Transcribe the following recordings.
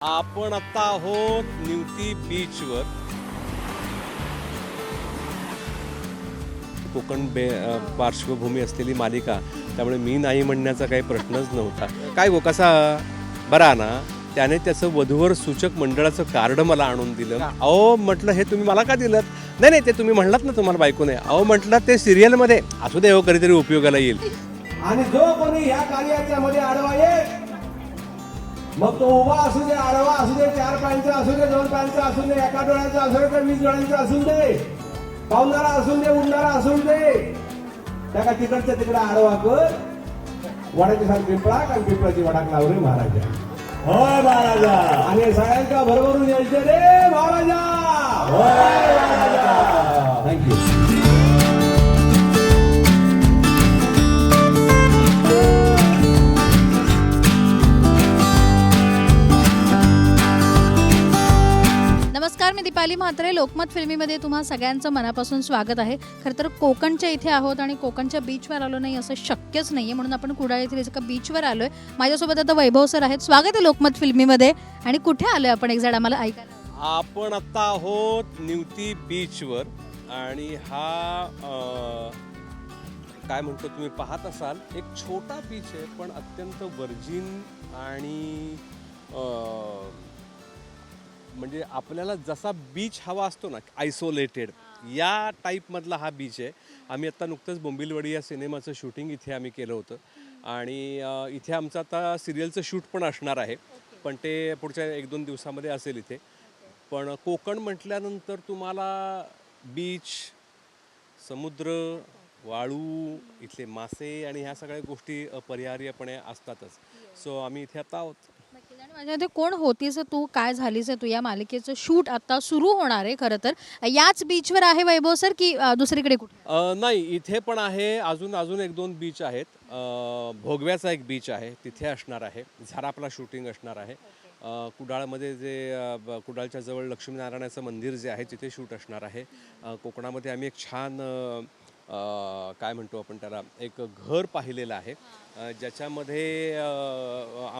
आपण आता आहोत निवती बीचवर कोकण बे पार्श्वभूमी असलेली मालिका त्यामुळे मी नाही म्हणण्याचा काही प्रश्नच नव्हता. काय गो कसा? बरा ना? त्याने त्याचं वधूवर सूचक मंडळाचं कार्ड मला आणून दिलं. अहो म्हटलं हे तुम्ही मला का दिलं नाही नाही ते तुम्ही म्हणलात ना तुम्हाला बायको नाही अहो म्हटलं ते सिरियलमध्ये असू दे हो कधीतरी उपयोगाला येईल. आणि जो कोणी ह्या कार्याच्या मध्ये आडवा येईल मग तो उभा असू दे आडवा असू दे चार पॅनचा असू दे दोन पॅनचा असू दे एका डोळ्याचा असू दे वीस डोळ्यांचा असू दे पावणारा असू दे उडणारा असू दे. त्या तिकडच्या तिकडे आडवा कर. वडाची सांग पिंपळा आणि पिंपळाची वडाक लावरे महाराजा. होय महाराजा. आणि सगळ्यांका भरभरून यायचे रे महाराजा. थँक्यू मी दीपाली म्हात्रे लोकमत फिल्मीमध्ये तुम्हा सगळ्यांचं मनापासून स्वागत आहे. खरं तर कोकणच्या इथे आहोत आणि कोकणच्या बीचवर आलो नाही असं शक्यच नाही आहे म्हणून आपण कुडाळ येथील एका बीचवर आलो आहे माझ्यासोबत आता वैभव सर आहेत. स्वागत आहे लोकमत फिल्मीमध्ये. आणि कुठे आलो आहे आपण? एक जण आम्हाला ऐकायला आपण आता आहोत निवती बीचवर आणि हा काय म्हणतो तुम्ही पाहत असाल एक छोटा बीच आहे पण अत्यंत वर्जिन आणि म्हणजे आपल्याला जसा बीच हवा असतो ना आयसोलेटेड या टाईपमधला हा बीच आहे. आम्ही आत्ता नुकतंच बोंबिलवाडी या सिनेमाचं शूटिंग इथे आम्ही केलं होतं. आणि इथे आमचं आता सिरियलचं शूट पण असणार आहे. पण ते पुढच्या एक दोन दिवसामध्ये असेल इथे. पण कोकण म्हटल्यानंतर तुम्हाला बीच समुद्र वाळू इथले मासे आणि ह्या सगळ्या गोष्टी अपरिहार्यपणे असतातच. सो आम्ही इथे आता आहोत. माझ्या ते कोण होतीस तू काय झालीस तू या मालिकेचं शूट आता सुरू होणार आहे खरं तर. याच बीचवर आहे वैभव सर की दुसरीकडे कुठे? अ, नाही इथे पण आहे अजून अजून एक दोन बीच आहेत. अ, भोगव्याचा एक बीच आहे तिथे असणार आहे. झारापला शूटिंग असणार आहे. अ, कुडाळमध्ये जे अ, ब- कुडाळच्या जवळ लक्ष्मीनारायणाचं मंदिर जे आहे तिथे शूट असणार आहे. अ, कोकणामध्ये आम्ही एक छान अ, काय म्हणतो आपण त्याला एक घर पाहिलेलं आहे. ज्याच्यामध्ये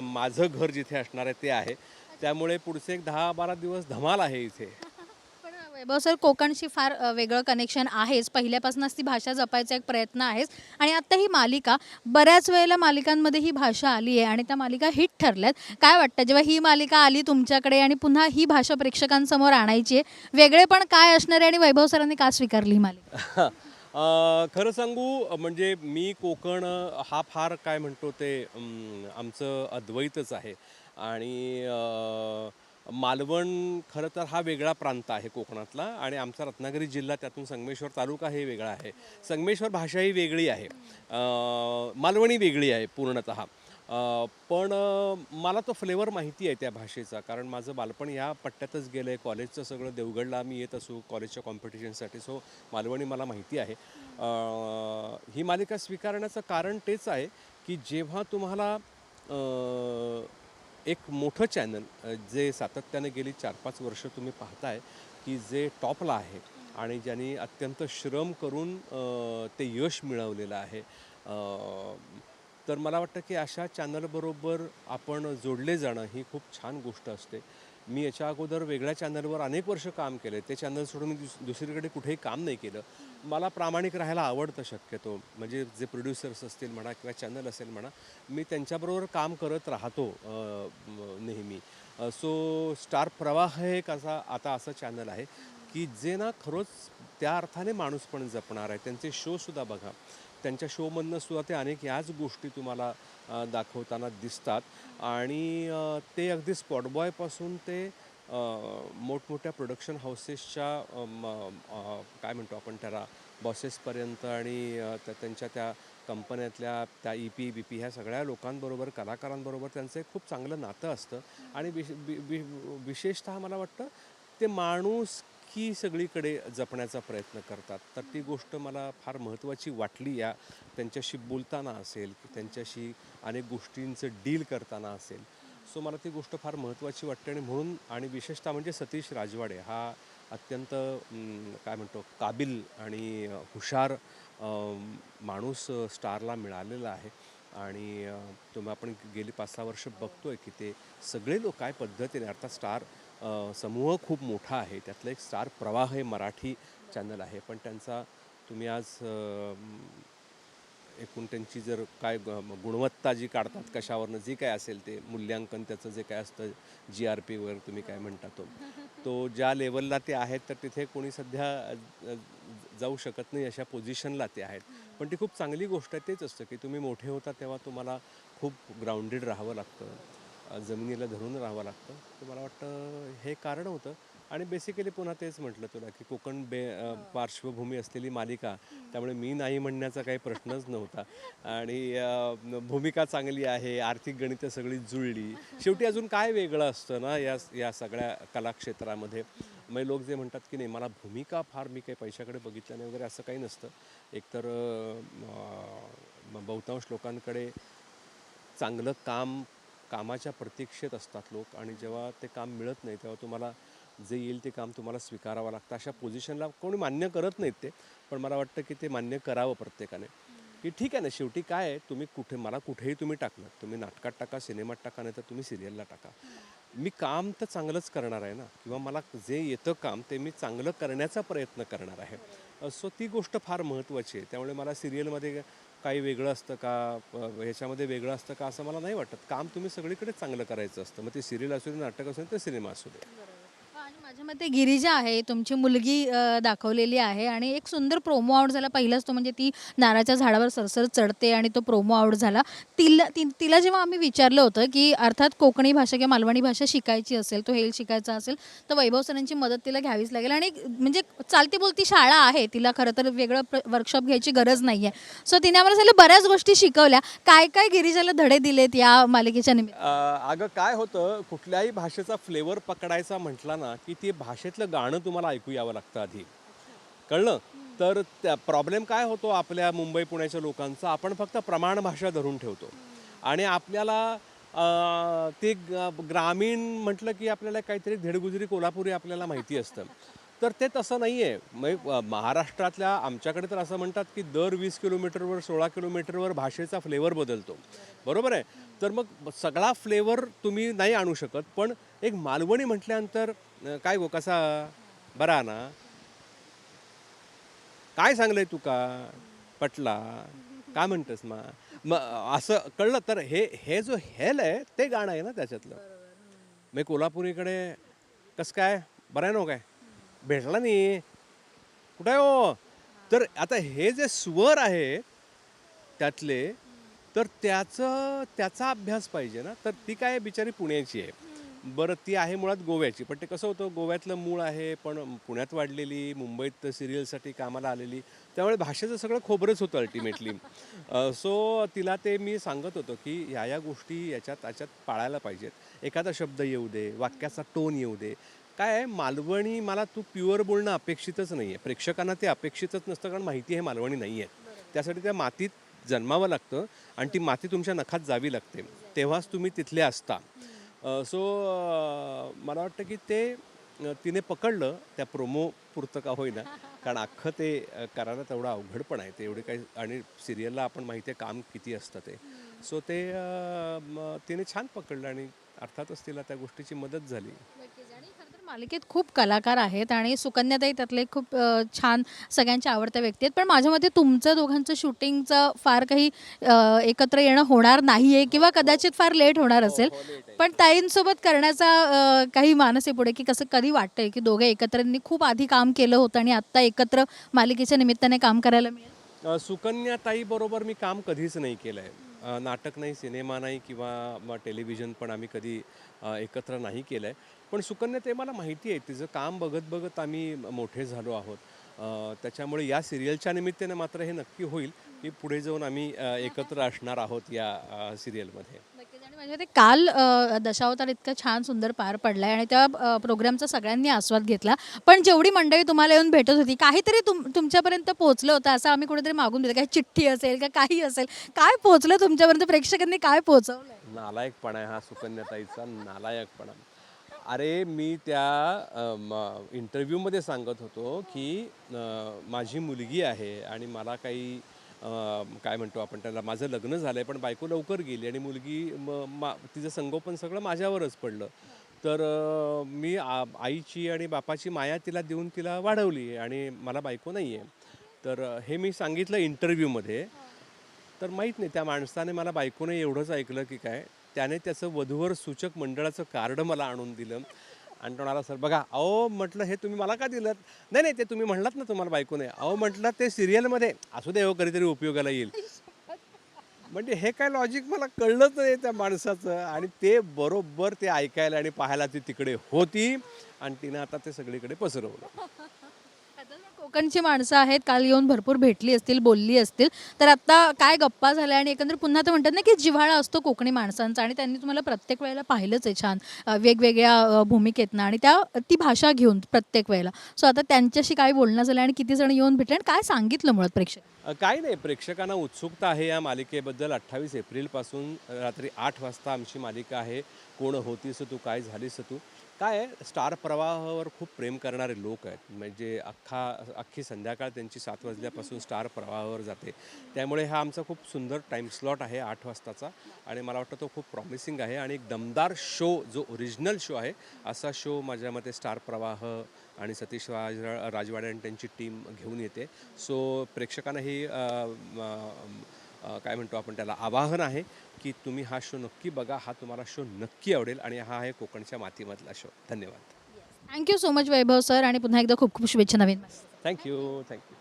माझं घर जिथे असणार आहे ते आहे. त्यामुळे पुढचे एक दहा बारा दिवस धमाल आहे इथे. वैभव सर कोकणशी फार वेगळं कनेक्शन आहेच. पहिल्यापासूनच ती भाषा जपायचा एक प्रयत्न आहेच. आणि आता ही मालिका बऱ्याच वेळेला मालिकांमध्ये ही भाषा आली आहे आणि त्या मालिका हिट ठरल्यात. काय वाटतं जेव्हा ही मालिका आली तुमच्याकडे आणि पुन्हा ही भाषा प्रेक्षकांसमोर आणायची आहे वेगळे पण काय असणार आहे आणि वैभव सरांनी का स्वीकारली ही मालिका? खरं सांगू म्हणजे मी कोकण हा फार काय म्हणतो ते आमचं अद्वैतच आहे. आणि मालवण खरं तर हा वेगळा प्रांत आहे कोकणातला आणि आमचा रत्नागिरी जिल्हा त्यातून संगमेश्वर तालुका हे वेगळा आहे. संगमेश्वर भाषा ही वेगळी आहे. मालवणी वेगळी आहे पूर्णतः. पण मला तो फ्लेवर माहिती आहे त्या भाषेचा. कारण माझं बालपण ह्या पट्ट्यातच गेलं आहे कॉलेजचं सगळं देवगडला मी येत असू कॉलेजच्या कॉम्पिटिशनसाठी सो मालवणी मला माहिती आहे. ही मालिका स्वीकारण्याचं कारण तेच आहे की जेव्हा तुम्हाला एक मोठं चॅनल जे सातत्याने गेली चार पाच वर्ष तुम्ही पाहताय की जे टॉपला आहे आणि ज्यांनी अत्यंत श्रम करून ते यश मिळवलेलं आहे. तर मला वाटतं की अशा चॅनलबरोबर आपण जोडले जाणं ही खूप छान गोष्ट असते. मी याच्या अगोदर वेगळ्या चॅनलवर अनेक वर्ष काम केले ते चॅनल सोडून मी दुस दुसरीकडे कुठेही काम नाही केलं. मला प्रामाणिक राहायला आवडतं शक्यतो. म्हणजे जे प्रोड्युसर्स असतील म्हणा किंवा चॅनल असेल म्हणा मी त्यांच्याबरोबर काम करत राहतो नेहमी. सो स्टार प्रवाह हे एक असा आता असं चॅनल आहे की जे ना खरंच त्या अर्थाने माणूस पण जपणार आहे. त्यांचे शोसुद्धा बघा. त्यांच्या शोमधनं सुद्धा ते अनेक याच गोष्टी तुम्हाला दाखवताना दिसतात. आणि ते अगदी स्पॉटबॉयपासून ते मोठमोठ्या प्रोडक्शन हाऊसेसच्या काय म्हणतो आपण त्याला बॉसेसपर्यंत आणि त्या त्यांच्या त्या कंपन्यातल्या त्या ई पी बी पी ह्या सगळ्या लोकांबरोबर कलाकारांबरोबर त्यांचं एक खूप चांगलं नातं असतं. आणि विश विशेषतः मला वाटतं ते माणूस की सगळीकडे जपण्याचा प्रयत्न करतात. तर ती गोष्ट मला फार महत्त्वाची वाटली या त्यांच्याशी बोलताना असेल की त्यांच्याशी अनेक गोष्टींचं डील करताना असेल. सो मला ती गोष्ट फार महत्त्वाची वाटते आणि म्हणून आणि विशेषतः म्हणजे सतीश राजवाडे हा अत्यंत काय म्हणतो काबिल आणि हुशार माणूस स्टारला मिळालेला आहे. आणि तुम्ही आपण गेली पाच सहा वर्ष बघतोय की ते सगळे लोक काय पद्धतीने अर्थात स्टार समूह खूप मोठा आहे. त्यातलं एक स्टार प्रवाह हे मराठी चॅनल आहे. पण त्यांचा तुम्ही आज एकूण त्यांची जर काय ग- गुणवत्ता जी काढतात कशावरनं जी काय असेल ते मूल्यांकन त्याचं जे काय असतं जी आर पी वगैरे तुम्ही काय म्हणता तो. तो ज्या लेवलला ते आहेत तर तिथे कोणी सध्या जाऊ शकत नाही अशा पोझिशनला ते आहेत. पण ती खूप चांगली गोष्ट आहे तेच असतं की तुम्ही मोठे होता तेव्हा तुम्हाला खूप ग्राउंडेड राहावं लागतं. जमिनीला धरून राहावं लागतं. तर मला वाटतं हे कारण होतं. आणि बेसिकली पुन्हा तेच म्हटलं तुला की कोकण बे पार्श्वभूमी असलेली मालिका त्यामुळे मी नाही म्हणण्याचा काही प्रश्नच नव्हता. आणि भूमिका चांगली आहे आर्थिक गणितं सगळी जुळली. शेवटी अजून काय वेगळं असतं ना या या सगळ्या कलाक्षेत्रामध्ये? मग लोक जे म्हणतात की नाही मला भूमिका फार मी काही पैशाकडे बघितलं नाही वगैरे असं काही नसतं. एकतर बहुतांश लोकांकडे चांगलं काम कामाच्या प्रतीक्षेत असतात लोक आणि जेव्हा ते काम मिळत नाही तेव्हा तुम्हाला जे येईल ते काम तुम्हाला स्वीकारावं लागतं. अशा पोझिशनला कोणी मान्य करत नाहीत ते पण मला वाटतं की ते मान्य करावं प्रत्येकाने. की ठीक आहे ना शेवटी काय आहे तुम्ही कुठे मला कुठेही तुम्ही टाकलं तुम्ही नाटकात टाका सिनेमात टाका नाही तर तुम्ही सिरियलला टाका. मी काम तर चांगलंच करणार आहे ना किंवा मला जे येतं काम ते मी चांगलं करण्याचा प्रयत्न करणार आहे. सो ती गोष्ट फार महत्त्वाची आहे. त्यामुळे मला सिरियलमध्ये काही वेगळं असतं का? ह्याच्यामध्ये वेगळं असतं का असं मला नाही वाटत. काम तुम्ही सगळीकडे चांगलं करायचं असतं. मग ते सिरियल असू दे नाटक असू दे ते सिनेमा असू दे. माझ्या मते गिरिजा आहे तुमची मुलगी अ, दाखवलेली आहे आणि एक सुंदर प्रोमो आउट झाला. पहिलाच तो म्हणजे ती नारळाच्या झाडावर सरसर चढते आणि तो प्रोमो आउट झाला. तिला ति- तिला जेव्हा आम्ही विचारलं होतं की अर्थात कोकणी भाषा किंवा मालवणी भाषा शिकायची असेल तो हेल शिकायचा असेल तर वैभव सरांची मदत तिला घ्यावीच लागेल. आणि म्हणजे चालती बोलती शाळा आहे तिला खरं तर वेगळं वर्कशॉप घ्यायची गरज नाही आहे सो तिने आम्हाला झालं बऱ्याच गोष्टी शिकवल्या. काय काय गिरिजाला धडे दिलेत या मालिकेच्या निमित्त? अ, अगं काय होतं कुठल्याही भाषेचा फ्लेवर पकडायचा म्हटला ना की ते भाषेतलं गाणं तुम्हाला ऐकू यावं लागतं आधी. कळलं? तर त्या प्रॉब्लेम काय होतो आपल्या मुंबई पुण्याच्या लोकांचा? आपण फक्त प्रमाण भाषा धरून ठेवतो. आणि आपल्याला ते ग्रामीण म्हटलं की आपल्याला काहीतरी धेडगुजरी कोल्हापुरी आपल्याला माहिती असतं. तर ते तसं नाही आहे मग महाराष्ट्रातल्या आमच्याकडे तर असं म्हणतात की दर वीस किलोमीटरवर सोळा किलोमीटरवर भाषेचा फ्लेवर बदलतो. बरोबर आहे? तर मग सगळा फ्लेवर तुम्ही नाही आणू शकत पण एक मालवणी म्हटल्यानंतर काय गो कसा? बरा ना? काय सांगलंय तू का? पटला? काय म्हणतेस मग असं कळलं तर हे हे जो हेल आहे ते गाणं आहे ना त्याच्यातलं. मी कोल्हापुरीकडे कसं काय? बरं आहे ना हो काय? भेटला नाही. कुठं आहे हो? तर आता हे जे स्वर आहे त्यातले तर त्याचं त्याचा अभ्यास पाहिजे ना? तर ती काय बिचारी पुण्याची आहे. बरं ती आहे मुळात गोव्याची. पण ते कसं होतं गोव्यातलं मूळ आहे पण पुण्यात वाढलेली मुंबईत सिरियलसाठी कामाला आलेली त्यामुळे भाषेचं सगळं खोबरंच होतं अल्टिमेटली सो तिला ते मी सांगत होतो की ह्या या गोष्टी याच्यात त्याच्यात पाळायला पाहिजेत. एखादा शब्द येऊ दे वाक्याचा टोन येऊ दे. काय आहे मालवणी मला तू प्युअर बोलणं अपेक्षितच नाही आहे प्रेक्षकांना ते अपेक्षितच नसतं कारण माहिती आहे मालवणी नाही आहे त्यासाठी त्या मातीत जन्मावं लागतं आणि ती माती तुमच्या नखात जावी लागते. तेव्हाच तुम्ही तिथले असता. सो मला वाटतं की ते तिने पकडलं त्या प्रोमो पुरतं का होईना. कारण अख्खं ते करायला तेवढं अवघड पण आहे. ते एवढे काही आणि सिरियलला आपण माहिती आहे काम किती असतं ते. सो ते तिने छान पकडलं आणि अर्थातच तिला त्या गोष्टीची मदत झाली. मालिकेत खूप कलाकार आहेत आणि सुकन्याताई त्यातले खूप अ, छान सगळ्यांच्या आवडत्या व्यक्ती आहेत. पण माझ्या मते तुमचं दोघांचं शूटिंगचं फार काही अ, एकत्र येणं होणार नाही आहे किंवा कदाचित फार लेट होणार असेल. पण ताईंसोबत करण्याचा अ, काही मानस आहे पुढे की कसं कधी वाटतंय की दोघे एकत्रांनी खूप आधी काम केलं होतं आणि आत्ता एकत्र मालिकेच्या निमित्ताने काम करायला मिळेल? सुकन्याताई बरोबर मी काम कधीच नाही केलं आहे नाटक नाही सिनेमा नाही किंवा टेलिव्हिजन पण आम्ही कधी अ, एकत्र नाही केलं आहे पण सुकन्या ते मला माहिती आहे तिचं काम बघत बघत आम्ही मोठे झालो आहोत. अ, त्याच्यामुळे या सिरियलच्या निमित्ताने मात्र हे नक्की होईल की पुढे जाऊन आम्ही एकत्र असणार आहोत या सिरियलमध्ये. नक्कीच. आणि म्हणजे ते काल दशावतार इतका छान सुंदर पार पडलाय आणि त्या प्रोग्रामचा सगळ्यांनी आस्वाद घेतला. पण जेवढी मंडळी तुम्हाला येऊन भेटत होती काहीतरी तुम तुमच्यापर्यंत पोहोचलं होतं असं आम्ही कुठेतरी मागून दिलं. काही चिठ्ठी असेल का काही असेल काय पोहोचलं तुमच्यापर्यंत? प्रेक्षकांनी काय पोहोचवलंय? नालायकपणा आहे हा सुकन्याताईचा नालायकपणा. अरे मी त्या इंटरव्ह्यूमध्ये सांगत होतो की माझी मुलगी आहे आणि मला काही काय म्हणतो आपण त्याला माझं लग्न झालं आहे पण बायको लवकर गेली आणि मुलगी म मा तिचं संगोपन सगळं माझ्यावरच पडलं. तर मी आ आईची आणि बापाची माया तिला देऊन तिला वाढवली आणि मला बायको नाही आहे तर हे मी सांगितलं इंटरव्ह्यूमध्ये तर माहीत नाही त्या माणसाने मला बायकोने एवढंच ऐकलं की काय त्याने त्याचं वधूवर सूचक मंडळाचं कार्ड मला आणून दिलं. आणि तो म्हणाला सर बघा अहो म्हटलं हे तुम्ही मला का दिलं? नाही नाही ते तुम्ही म्हणलात ना तुम्हाला बायको नाही अहो म्हटलं ते सिरियलमध्ये असू दे हो कधीतरी उपयोगाला येईल. म्हणजे हे काय लॉजिक? मला कळलंच नाही त्या माणसाचं. आणि ते बरोबर ते ऐकायला आणि पाहायला ती तिकडे होती. आणि तिनं आता ते सगळीकडे पसरवलं. कोकणची माणसं आहेत काल येऊन भरपूर भेटली असतील बोलली असतील. तर आता काय गप्पा झाल्या आणि एकंदर पुन्हा तर म्हणतात ना की जिव्हाळा असतो कोकणी माणसांचा आणि त्यांनी तुम्हाला प्रत्येक वेळेला पाहिलंच आहे छान वेगवेगळ्या भूमिकेतनं आणि त्या ती भाषा घेऊन प्रत्येक वेळेला. सो आता त्यांच्याशी काय बोलणं झालं आणि किती जण येऊन भेटले आणि काय सांगितलं मुळात प्रेक्षक? काय नाही. प्रेक्षकांना उत्सुकता आहे या मालिकेबद्दल. अठ्ठावीस एप्रिलपासून रात्री आठ वाजता आमची मालिका आहे. कोण होतीस तू? काय झालीस तू? काय आहे? स्टार प्रवाहावर खूप प्रेम करणारे लोक आहेत. म्हणजे अख्खा अख्खी संध्याकाळ त्यांची सात वाजल्यापासून स्टार प्रवाहावर जाते. त्यामुळे हा आमचा खूप सुंदर टाईम स्लॉट आहे आठ वाजताचा आणि मला वाटतं तो खूप प्रॉमिसिंग आहे आणि एक दमदार शो जो ओरिजिनल शो आहे असा शो माझ्या मते स्टार प्रवाह आणि सतीश राज राजवाडे आणि त्यांची टीम घेऊन येते. सो प्रेक्षकांनाही काय म्हणतो आपण त्याला आवाहन आहे की तुम्ही हा शो नक्की बघा हा तुम्हाला शो नक्की आवडेल आणि हा आहे कोकणच्या मातीमधला शो. धन्यवाद. Thank you so much Vaibhav sir आणि पुन्हा एकदा खूप खूप शुभेच्छा नवीन थँक्यू थँक्यू